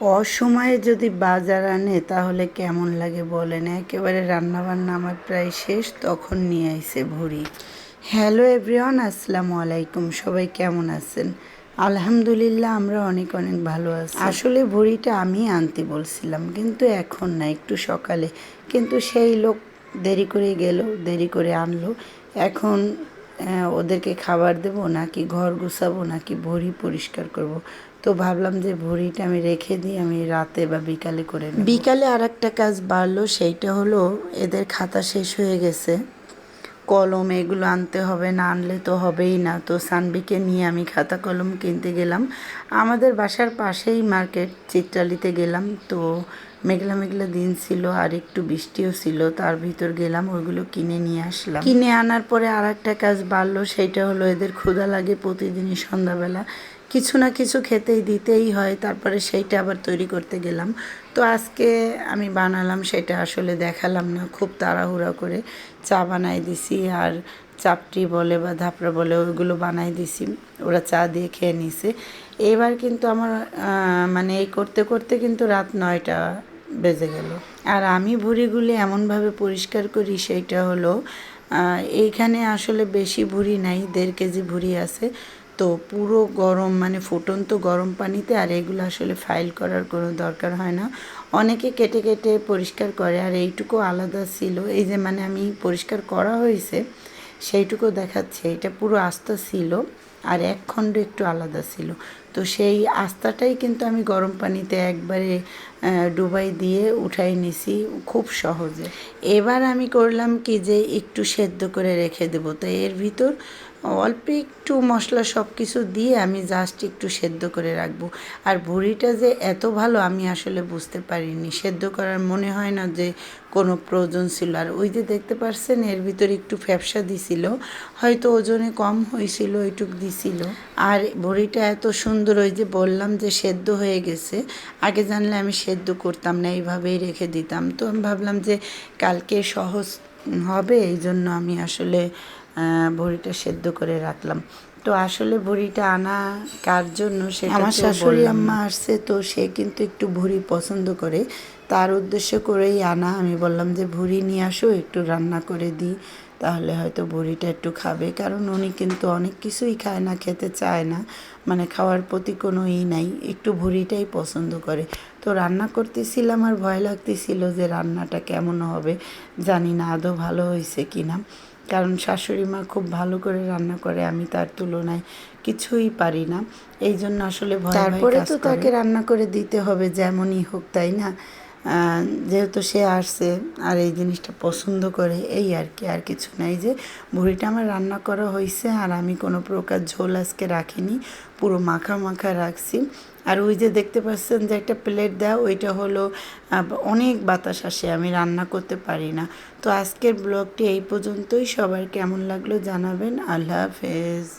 অসময়ে যদি বাজার আনে, তাহলে কেমন লাগে বলেন? একেবারে রান্নাবান্না আমার প্রায় শেষ, তখন নিয়ে আইসে ভুড়ি। হ্যালো এভরিওয়ান, আসসালামু আলাইকুম। সবাই কেমন আছেন? আলহামদুলিল্লাহ, আমরা অনেক অনেক ভালো আছি। আসলে ভুড়িটা আমি আনতে বলছিলাম, কিন্তু এখন না, একটু সকালে। কিন্তু সেই লোক দেরি করে গেল, দেরি করে আনলো। এখন ওদেরকে খাবার দেব, নাকি ঘর গুছাবো, নাকি ভুড়ি পরিষ্কার করব? তো ভাবলাম যে ভুড়িটা আমি রেখে দিই, আমি রাতে বা বিকালে করে বিকালে আর একটা কাজ বাড়লো, সেইটা হলো এদের খাতা শেষ হয়ে গেছে। কলম এগুলো আনতে হবে, না আনলে তো হবেই না। তো সানবিকে নিয়ে আমি খাতা কলম কিনতে গেলাম। আমাদের বাসার পাশেই মার্কেট, চিত্রালিতে গেলাম। তো মেঘলা মেঘলা দিন ছিল আর একটু বৃষ্টিও ছিল, তার ভিতর গেলাম, ওইগুলো কিনে নিয়ে আসলাম। কিনে আনার পরে আর একটা কাজ বাড়লো, সেইটা হলো এদের ক্ষুধা লাগে প্রতিদিনই সন্ধ্যাবেলা। কিছু না কিছু খেতেই দিতেই হয়, তারপরে সেইটা আবার তৈরি করতে গেলাম। তো আজকে আমি বানালাম, সেটা আসলে দেখালাম না, খুব তাড়াহুড়া করে। চা বানাই দিছি আর চাপটি বলে বা ধাপড়া বলে ওইগুলো বানাই দিছি, ওরা চা দিয়ে খেয়ে নিছে। এবার কিন্তু আমার মানে এই করতে করতে কিন্তু রাত নয়টা বেজে গেল। আর আমি ভুঁড়িগুলি এমনভাবে পরিষ্কার করি সেইটা হলো এইখানে আসলে বেশি ভুঁড়ি নাই, দেড় কেজি ভুঁড়ি আছে। তো পুরো গরম মানে ফুটন্ত গরম পানিতে আর এগুলো আসলে ফাইল করার কোনো দরকার হয় না। অনেকে কেটে কেটে পরিষ্কার করে আর এইটুকু আলাদা ছিল। এই যে মানে আমি পরিষ্কার করা হয়েছে, সেইটুকু দেখাচ্ছে। এটা পুরো আস্তা ছিল আর এক খণ্ড একটু আলাদা ছিল। তো সেই আস্তাটাই কিন্তু আমি গরম পানিতে একবারে ডুবাই দিয়ে উঠাই নিছি খুব সহজে। এবার আমি করলাম কি যে একটু সেদ্ধ করে রেখে দেবো। তো এর ভিতর অল্প একটু মশলা সব কিছু দিয়ে আমি জাস্ট একটু সেদ্ধ করে রাখব। আর ভুড়িটা যে এত ভালো আমি আসলে বুঝতে পারিনি। সেদ্ধ করার মনে হয় না যে কোনো প্রয়োজন ছিল। আর ওই যে দেখতে পারছেন, এর ভিতরে একটু ফ্যাপসা দিছিল। হয়তো ওজনে কম হয়েছিল, ওইটুক দিছিল। আর ভুড়িটা এত সুন্দর, ওই যে বললাম যে সেদ্ধ হয়ে গেছে। আগে জানলে আমি সেদ্ধ করতাম না, এইভাবেই রেখে দিতাম। তো আমি ভাবলাম যে কালকে সহজ হবে এই জন্য আমি আসলে ভুড়িটা সেদ্ধ করে রাখলাম। তো আসলে ভুড়িটা আনা কার জন্য সেটা আমার শাশুড়ি আম্মা আসছে তো সে কিন্তু একটু ভুড়ি পছন্দ করে। তার উদ্দেশ্য করেই আনা। আমি বললাম যে ভুড়ি নিয়ে আসো একটু রান্না করে দিই তাহলে হয়তো ভুড়িটা একটু খাবে। কারণ উনি কিন্তু অনেক কিছুই খায় না খেতে চায় না। মানে খাওয়ার প্রতি কোনো ই নাই একটু ভুড়িটাই পছন্দ করে। তো রান্না করতেছিলাম আর ভয় লাগতেছিল যে রান্নাটা কেমন হবে? জানি না আদৌ ভালো হয়েছে কি না কারণ শাশুড়ি মা খুব ভালো করে রান্না করে আমি তার তুলনায় কিছুই পারি না। এই জন্য আসলে ভয় তারপরে তো তাকে রান্না করে দিতে হবে যেমনই হোক তাই না? যেহেতু সে আসছে আর এই জিনিসটা পছন্দ করে, এই আর কি, আর কিছু নাই যে ভুড়িটা আমার রান্না করা হয়েছে আর আমি কোনো প্রকার ঝোল আজকে রাখিনি, পুরো মাখা মাখা রাখছি। আর ওই যে দেখতে পাচ্ছেন যে একটা প্লেট দেওয়া, ওইটা হলো অনেক বাতাস আসে, আমি রান্না করতে পারি না। তো আজকের ব্লগটি এই পর্যন্তই, সবার কেমন লাগল জানাবেন, আল্লাহ হাফেজ।